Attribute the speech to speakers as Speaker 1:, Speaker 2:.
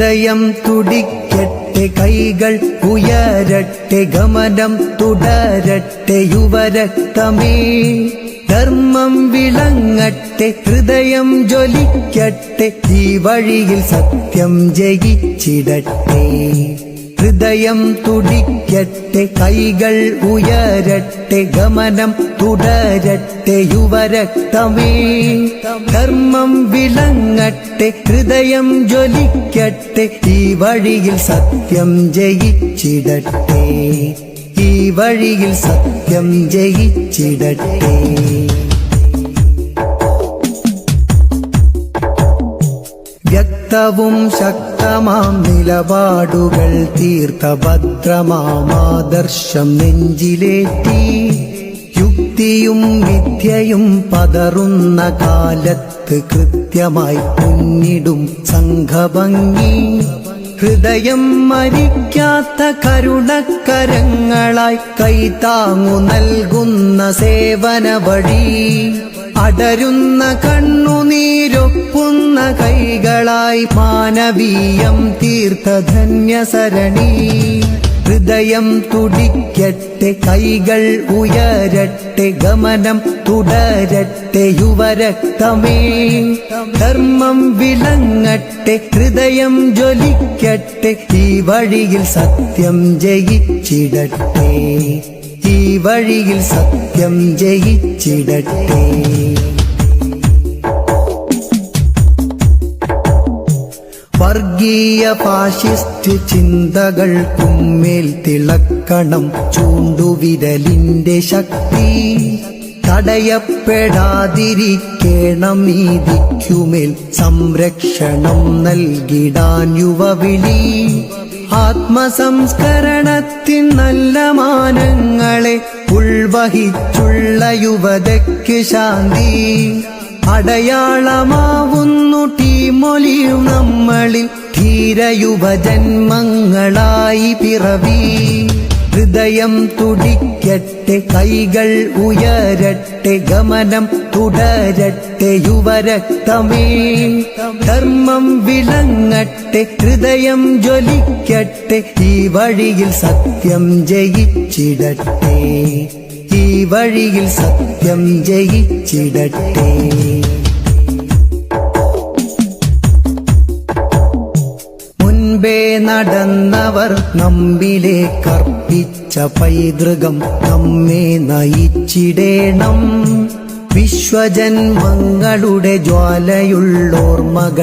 Speaker 1: ഹൃദയം തുടിക്കട്ടെ കൈകൾ ഉയരട്ടെ ഗമനം തുടരട്ടെ യുവരക്തമേ. ധർമ്മം വിളങ്ങട്ടെ ഹൃദയം ജ്വലിക്കട്ടെ ഈ വഴിയിൽ സത്യം ജയിച്ചിടട്ടെ. ഹൃദയം തുടിക്കട്ടെ കൈകൾ ഉയരട്ടെ ഗമനം തുടരട്ടെ യുവരക്തമേ. ധർമ്മം വിളങ്ങട്ടെ ഹൃദയം ജ്വലിക്കട്ടെ ഈ വഴിയിൽ സത്യം ജയിച്ചിടട്ടെ. ഈ വഴിയിൽ സത്യം ജയിച്ചിടട്ടെ. വ്യക്തവും ശക്തമാം നിലപാടുകൾ തീർത്ത ഭദ്രമാമാദർശം നെഞ്ചിലേറ്റി. യുക്തിയും വിദ്യയും പതറുന്ന കാലത്ത് കൃത്യമായി മുന്നിടും സംഘഭംഗി. ഹൃദയം മരിക്കാത്ത കരുണക്കരങ്ങളായി കൈതാങ്ങു നൽകുന്ന സേവന വഴി. അടരുന്ന കണ്ണുനീരൊപ്പുന്ന കൈകളായി മാനവീയം തീർത്ഥ ധന്യസരണി ഹൃദയം തുടിക്കട്ടെ കൈകൾ ഉയരട്ടെ ഗമനം തുടരട്ടെ യുവരക്തമേ. ധർമ്മം വിളങ്ങട്ടെ ഹൃദയം ജ്വലിക്കട്ടെ ഈ വഴിയിൽ സത്യം ജയിച്ചിടട്ടെ. ഈ വഴിയിൽ സത്യം ജയിച്ചിടട്ടെ. വർഗീയ ഫാഷിസ്റ്റ് ചിന്തകൾ കുമ്മേൽ തിളക്കണം. ചൂണ്ടുവിരലിന്റെ ശക്തി തടയപ്പെടാതിരിക്കണം. നീതിക്കുമേൽ സംരക്ഷണം നൽകിടാൻ യുവവിളി. ആത്മസംസ്കരണത്തിൻ നല്ല മാനങ്ങളെ ഉൾവഹിച്ചുള്ള യുവതയ്ക്ക് ശാന്തി. അടയാളമാവുന്നു ടീമൊലിയും നമ്മളിൽ. ധീരയുവജന്മങ്ങളായി പിറവി. ഹൃദയം തുടിക്കട്ടെ കൈകൾ ഉയരട്ടെ ഗമനം തുടരട്ടെ യുവരക്തമേ. ധർമ്മം വിളങ്ങട്ടെ ഹൃദയം ജ്വലിക്കട്ടെ ഈ വഴിയിൽ സത്യം ജയിച്ചിടട്ടെ. ഈ വഴിയിൽ സത്യം ജയിച്ചിടട്ടെ. മുൻപേ നടന്നവർ നമ്മിലെ കർപ്പിച്ച പൈതൃകം നമ്മെ നയിച്ചിടേണം. വിശ്വജന്മങ്ങളുടെ ജ്വാലയുള്ളോർമകൾ